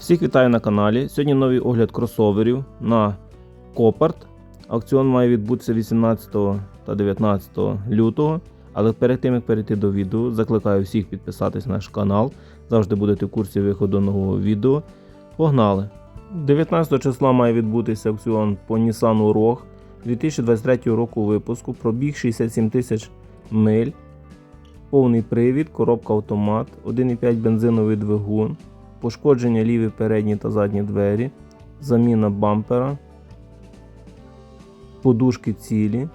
Всіх вітаю на каналі. Сьогодні новий огляд кросоверів на Копарт. Аукціон має відбутися 18 та 19 лютого. Але перед тим як перейти до відео, закликаю всіх підписатись на наш канал. Завжди будете в курсі виходу нового відео. Погнали! 19 числа має відбутися аукціон по Nissan Rogue 2023 року випуску. Пробіг 67 тисяч миль. Повний привід, коробка автомат, 1,5 бензиновий двигун, пошкодження ліві передні та задні двері, заміна бампера, подушки цілі,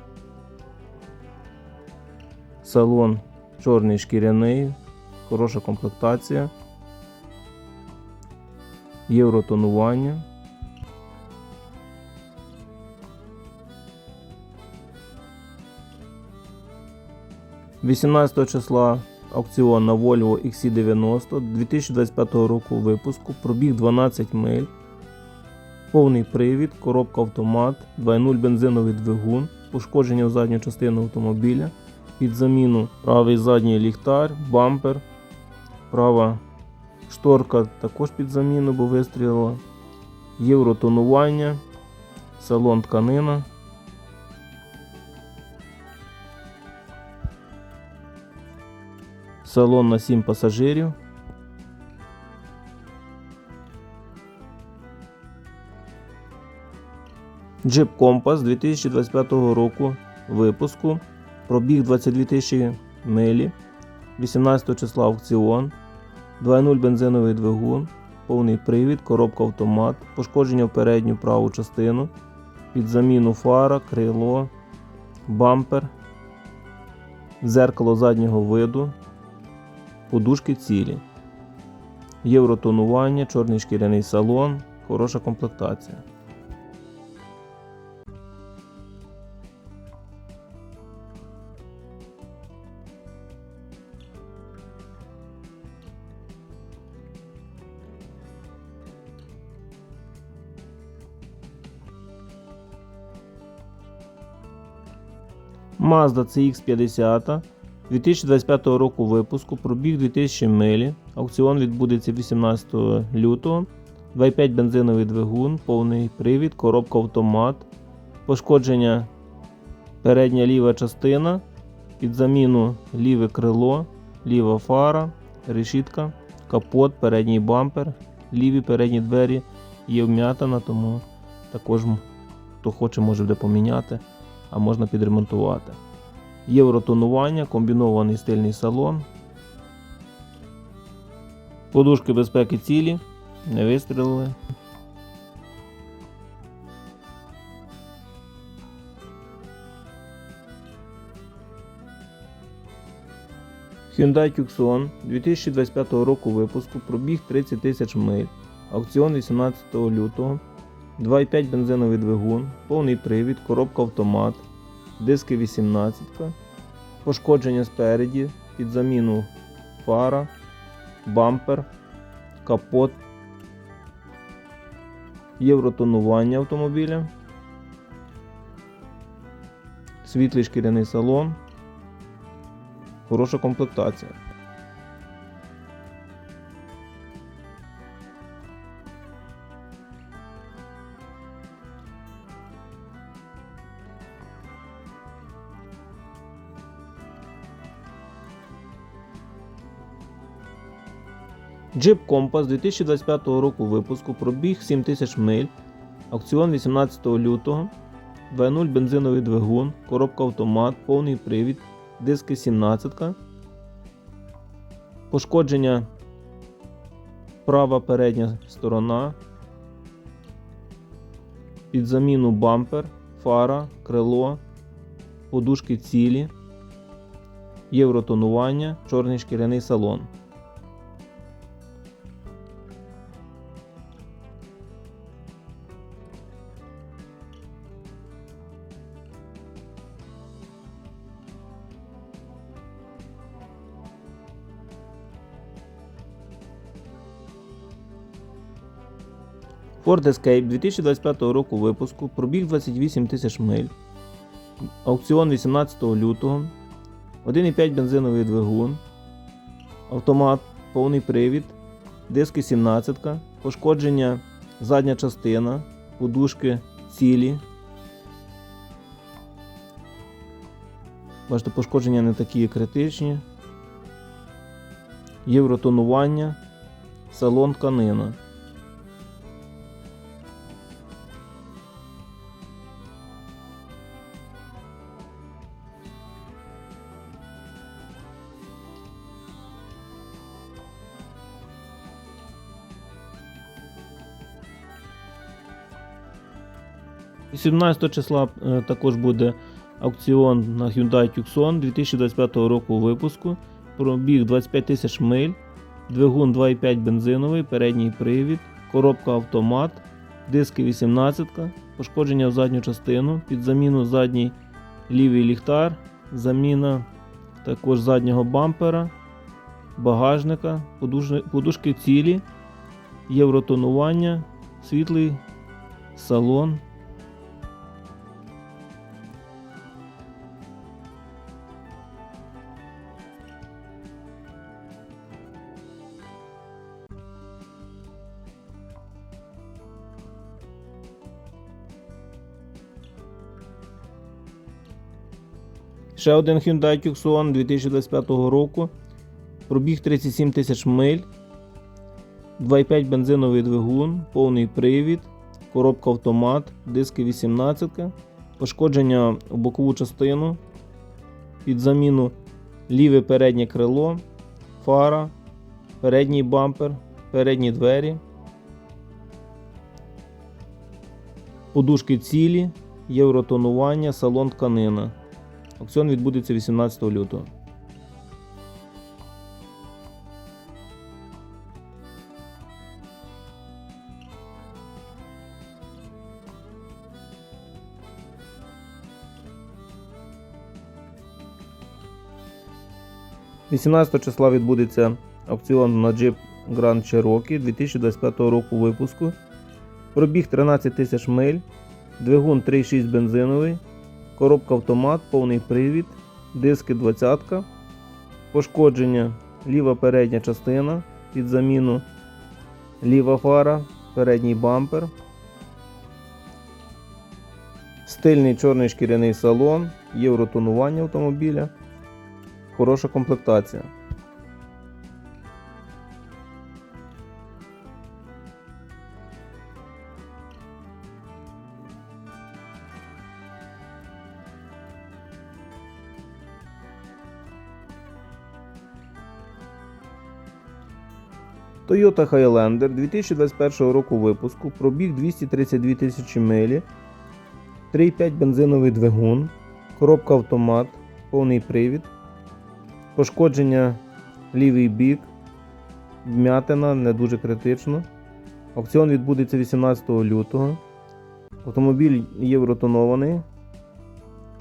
салон чорний шкіряний, хороша комплектація, євротонування. – 18 числа аукціон на Volvo XC90 2025 року випуску, пробіг 12 миль, повний привід, коробка автомат, 2.0 бензиновий двигун, пошкодження в задню частину автомобіля, під заміну правий задній ліхтар, бампер, права шторка також під заміну, бо вистрілила, євротонування, салон тканина. Салон на 7 пасажирів. Jeep Compass 2025 року випуску. Пробіг 22 тисячі милі. 18 числа аукціон. 2.0 бензиновий двигун, повний привід, коробка автомат, пошкодження в передню праву частину, під заміну фара, крило, бампер, зеркало заднього виду, подушки цілі, євротонування, чорний шкіряний салон, хороша комплектація. Mazda CX50 2025 року випуску, пробіг 2000 милі. Аукціон відбудеться 18 лютого. 2,5 бензиновий двигун, повний привід, коробка автомат, пошкодження передня ліва частина, під заміну ліве крило, ліва фара, решітка, капот, передній бампер, ліві передні двері є вм'ятана, тому також хто хоче може буде поміняти, а можна підремонтувати. Євротонування, комбінований стильний салон. Подушки безпеки цілі, не вистрілили. Hyundai Tucson 2025 року випуску пробіг 30 тисяч миль. Аукціон 18 лютого. 2,5 бензиновий двигун, повний привід, коробка автомат, диски 18, пошкодження спереді, під заміну фара, бампер, капот, євротонування автомобіля, світлий шкіряний салон, хороша комплектація. Jeep Compass 2025 року випуску пробіг 7000 миль. Аукціон 18 лютого. 2.0 бензиновий двигун, коробка автомат, повний привід, диски 17. Пошкодження права передня сторона. Під заміну бампер, фара, крило, подушки цілі, євротонування, чорний шкіряний салон. Ford Escape 2025 року випуску, пробіг 28 тисяч миль. Аукціон 18 лютого. 1,5 бензиновий двигун. Автомат, повний привід, диски 17, пошкодження задня частина, подушки цілі. Бачите, пошкодження не такі критичні. Євротонування, салон тканина. – 17 числа е, також буде аукціон на Hyundai Tucson 2025 року випуску. Пробіг 25 тисяч миль, двигун 2,5 бензиновий, передній привід, коробка автомат, диски 18, пошкодження в задню частину, під заміну задній лівий ліхтар, заміна також заднього бампера, багажника, подушки цілі, євротонування, світлий салон. Ще один Hyundai Tucson 2025 року. Пробіг 37 тисяч миль. 2,5 бензиновий двигун, повний привід, коробка автомат, диски 18, пошкодження у бокову частину, під заміну ліве переднє крило, фара, передній бампер, передні двері, подушки цілі, євротонування, салон тканина. Аукціон відбудеться 18 лютого. – 18 числа відбудеться аукціон на Jeep Grand Cherokee 2025 року випуску. Пробіг 13 тисяч миль, двигун 3,6 бензиновий, коробка автомат, повний привід, диски 20, пошкодження ліва передня частина під заміну, ліва фара, передній бампер, стильний чорний шкіряний салон, євротонування автомобіля, хороша комплектація. Toyota Highlander 2021 року випуску, пробіг 232 тисячі милі, 3,5 бензиновий двигун, коробка автомат, повний привід, пошкодження лівий бік, вмятина не дуже критично. Аукціон відбудеться 18 лютого. Автомобіль євротонований,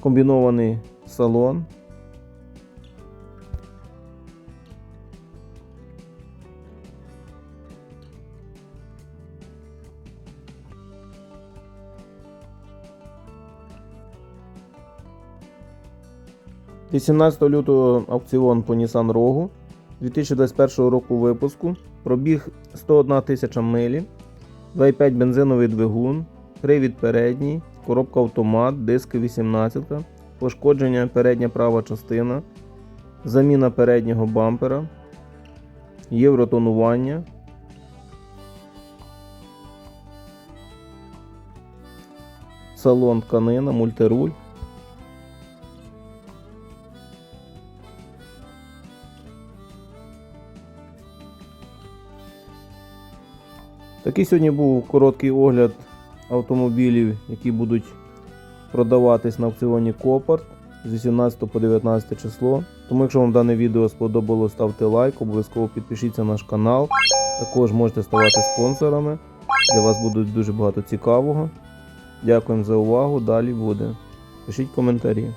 комбінований салон. – 18 лютого аукціон по Nissan Rogue 2021 року випуску. Пробіг 101 тисяча милі, 2,5 бензиновий двигун, привід передній, коробка автомат, диски 18, пошкодження передня права частина, заміна переднього бампера, євротонування. Салон тканина, мультируль. Такий сьогодні був короткий огляд автомобілів, які будуть продаватись на аукціоні Копарт з 18 по 19 число. Тому, якщо вам дане відео сподобалось, ставте лайк, обов'язково підпишіться на наш канал. Також можете ставати спонсорами. Для вас буде дуже багато цікавого. Дякуємо за увагу. Далі буде. Пишіть коментарі.